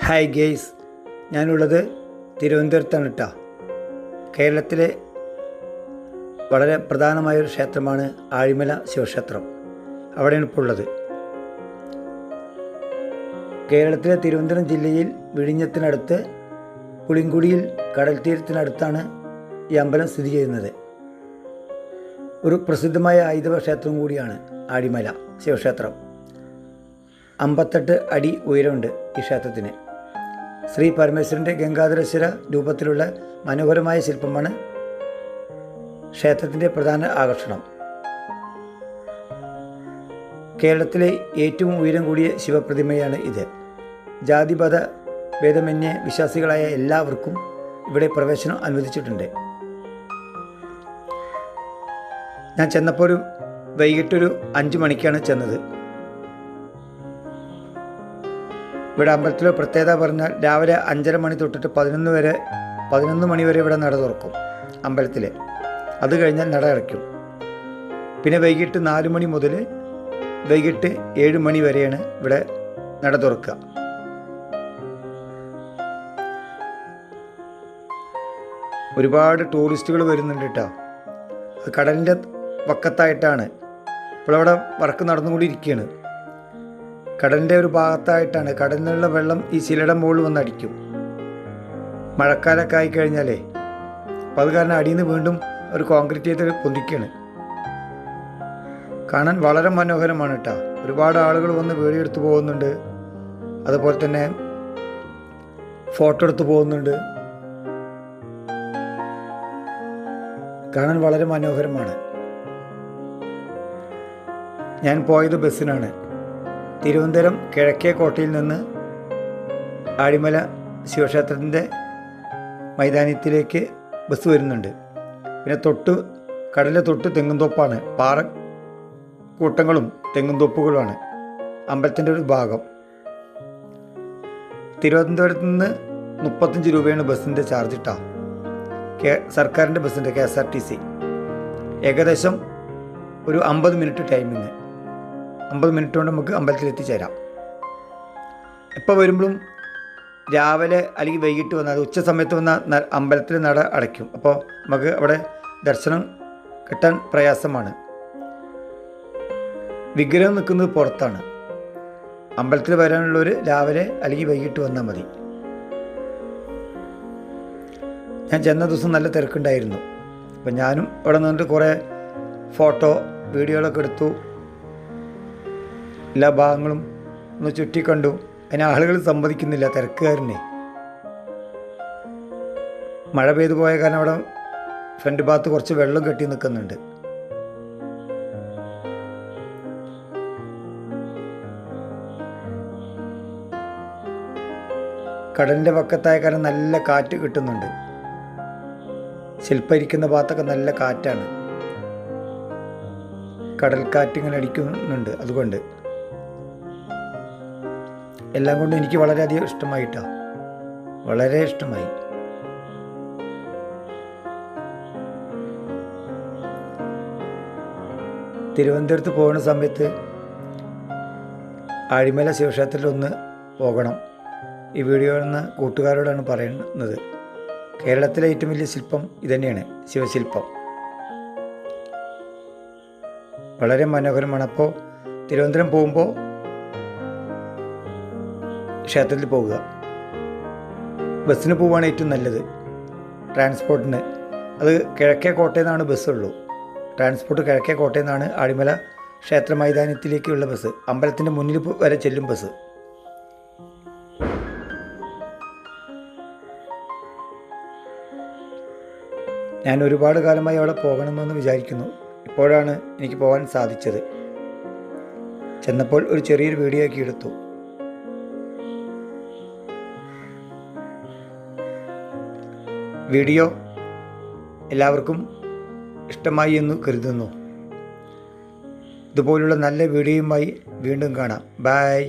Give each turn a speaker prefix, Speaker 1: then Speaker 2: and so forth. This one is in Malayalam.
Speaker 1: ഹായ് ഗെയ്സ് ഞാനുള്ളത് തിരുവനന്തപുരത്താണ് കേട്ടോ കേരളത്തിലെ വളരെ പ്രധാനമായൊരു ക്ഷേത്രമാണ് ആഴിമല ശിവക്ഷേത്രം. അവിടെയാണ് ഇപ്പോൾ ഉള്ളത്. കേരളത്തിലെ തിരുവനന്തപുരം ജില്ലയിൽ വിഴിഞ്ഞത്തിനടുത്ത് പുളിങ്കുടിയിൽ കടൽ തീരത്തിനടുത്താണ് ഈ അമ്പലം സ്ഥിതി ചെയ്യുന്നത്. ഒരു പ്രസിദ്ധമായ ആയുധവ ക്ഷേത്രം കൂടിയാണ് ആഴിമല ശിവക്ഷേത്രം. അമ്പത്തെട്ട് അടി ഉയരമുണ്ട്. ഈ ക്ഷേത്രത്തിന്. ശ്രീ പരമേശ്വരന്റെ ഗംഗാധരശ്വര രൂപത്തിലുള്ള മനോഹരമായ ശില്പമാണ് ക്ഷേത്രത്തിന്റെ പ്രധാന ആകർഷണം. കേരളത്തിലെ ഏറ്റവും ഉയരം കൂടിയ ശിവപ്രതിമയാണ് ഇത്. ജാതിപത ഭേദമന്യേ വിശ്വാസികളായ എല്ലാവർക്കും ഇവിടെ പ്രവേശനം അനുവദിച്ചിട്ടുണ്ട്. ഞാൻ ചെന്നപ്പോൾ ഒരു വൈകിട്ടൊരു അഞ്ച് മണിക്കാണ് ചെന്നത്. ഇവിടെ അമ്പലത്തിലെ പ്രത്യേകത പറഞ്ഞാൽ രാവിലെ അഞ്ചര മണി തൊട്ടിട്ട് പതിനൊന്ന് വരെ പതിനൊന്ന് മണി വരെ ഇവിടെ നട തുറക്കും അമ്പലത്തിൽ അത് കഴിഞ്ഞാൽ നട അടയ്ക്കും. പിന്നെ വൈകിട്ട് നാല് മണി മുതൽ വൈകിട്ട് ഏഴ് മണി വരെയാണ് ഇവിടെ നട തുറക്കുക. ഒരുപാട് ടൂറിസ്റ്റുകൾ വരുന്നുണ്ട് കേട്ടോ. അത് കടലിന്റെ വക്കത്തായിട്ടാണ്. ഇപ്പോൾ അവിടെ വർക്ക് നടന്നുകൊണ്ടിരിക്കുകയാണ്. കടലിന്റെ ഒരു ഭാഗത്തായിട്ടാണ് കടലിനുള്ള വെള്ളം ഈ ശിലയുടെ മുകളിൽ വന്ന് അടിക്കും. മഴക്കാലമൊക്കെ ആയിക്കഴിഞ്ഞാലേ അപ്പോൾ അത് കാരണം അടിയിൽ നിന്ന് വീണ്ടും ഒരു കോൺക്രീറ്റ് ചെയ്ത് പൊന്തിക്കുകയാണ് കാണാൻ വളരെ മനോഹരമാണ് കേട്ടോ ഒരുപാട് ആളുകൾ വന്ന് വീഡിയോ എടുത്ത് പോകുന്നുണ്ട്. അതുപോലെ തന്നെ ഫോട്ടോ എടുത്ത് പോകുന്നുണ്ട്. കാണാൻ വളരെ മനോഹരമാണ്. ഞാൻ പോയത് ബസ്സിനാണ്. തിരുവനന്തപുരം കിഴക്കേ കോട്ടയിൽ നിന്ന് ആഴിമല ശിവക്ഷേത്രത്തിന്റെ മൈതാനത്തിലേക്ക് ബസ് വരുന്നുണ്ട്. പിന്നെ തൊട്ട് കടലിലെ തൊട്ട് തെങ്ങുംതോപ്പാണ് പാറ കൂട്ടങ്ങളും തെങ്ങുംതോപ്പുകളുമാണ് അമ്പലത്തിന്റെ ഒരു ഭാഗം. തിരുവനന്തപുരത്ത് നിന്ന് മുപ്പത്തഞ്ച് രൂപയാണ് ബസ്സിന്റെ ചാർജ് ഇട്ടാ കെ സർക്കാരിന്റെ ബസ്സിന്റെ K S R T C. ഏകദേശം ഒരു അമ്പത് മിനിറ്റ് ടൈമിങ്. അമ്പത് മിനിറ്റ് കൊണ്ട് നമുക്ക് അമ്പലത്തിൽ എത്തിച്ചേരാം. എപ്പോൾ വരുമ്പോഴും രാവിലെ അല്ലെങ്കിൽ വൈകിട്ട് വന്നാൽ ഉച്ച സമയത്ത് വന്നാൽ അമ്പലത്തിൽ നട അടയ്ക്കും. അപ്പോൾ നമുക്ക് അവിടെ ദർശനം കിട്ടാൻ പ്രയാസമാണ്. വിഗ്രഹം നിൽക്കുന്നത് പുറത്താണ്. അമ്പലത്തിൽ വരാനുള്ളവർ രാവിലെ അല്ലെങ്കിൽ വൈകിട്ട് വന്നാൽ മതി. ഞാൻ ചെന്ന ദിവസം നല്ല തിരക്കുണ്ടായിരുന്നു. അപ്പം ഞാനും അവിടെ നിന്നിട്ട് കുറേ ഫോട്ടോ വീഡിയോകളൊക്കെ എടുത്തു. എല്ലാ ഭാഗങ്ങളും ഒന്ന് ചുറ്റിക്കണ്ടു. അതിന് ആളുകൾ സമ്മതിക്കുന്നില്ല തിരക്കുകാരനെ. മഴ പെയ്തു പോയ കാരണം അവിടെ ഫ്രണ്ട് ഭാഗത്ത് കുറച്ച് വെള്ളം കെട്ടി നിൽക്കുന്നുണ്ട്. കടലിന്റെ പക്കത്തായ കാരണം നല്ല കാറ്റ് കിട്ടുന്നുണ്ട്. ശില്പരിക്കുന്ന ഭാഗത്തൊക്കെ നല്ല കാറ്റാണ്. കടൽക്കാറ്റ് ഇങ്ങനെ അടിക്കുന്നുണ്ട് അതുകൊണ്ട്. എല്ലാം കൊണ്ടും എനിക്ക് വളരെയധികം ഇഷ്ടമായിട്ടാ. വളരെ ഇഷ്ടമായി. തിരുവനന്തപുരത്ത് പോകുന്ന സമയത്ത് ആഴിമല ശിവക്ഷേത്രത്തിൽ ഒന്ന് പോകണം. ഈ വീഡിയോ എന്ന് കൂട്ടുകാരോടാണ് പറയുന്നത്. കേരളത്തിലെ ഏറ്റവും വലിയ ശില്പം ഇതന്നെയാണ് ശിവശില്പം. വളരെ മനോഹരമാണ്. അപ്പോൾ തിരുവനന്തപുരം പോകുമ്പോൾ ക്ഷേത്രത്തിൽ പോവുക. ബസ്സിന് പോവുകയാണ് ഏറ്റവും നല്ലത്. ട്രാൻസ്പോർട്ടിന്. അത് കിഴക്കേ കോട്ടയിൽ നിന്നാണ് ബസ്സുള്ളൂ. ട്രാൻസ്പോർട്ട് കിഴക്കേ കോട്ടയിൽ നിന്നാണ് ആടിമല ക്ഷേത്ര മൈതാനത്തിലേക്കുള്ള ബസ്. അമ്പലത്തിന്റെ മുന്നിൽ വരെ ചെല്ലും ബസ്. ഞാൻ ഒരുപാട് കാലമായി അവിടെ പോകണമെന്ന് വിചാരിക്കുന്നു. ഇപ്പോഴാണ് എനിക്ക് പോകാൻ സാധിച്ചത്. ചെന്നപ്പോൾ ഒരു ചെറിയൊരു വീഡിയോ ആക്കി എടുത്തു. വീഡിയോ എല്ലാവർക്കും ഇഷ്ടമായി എന്ന് കരുതുന്നു. ഇതുപോലുള്ള നല്ല വീഡിയോയുമായി വീണ്ടും കാണാം. ബായ്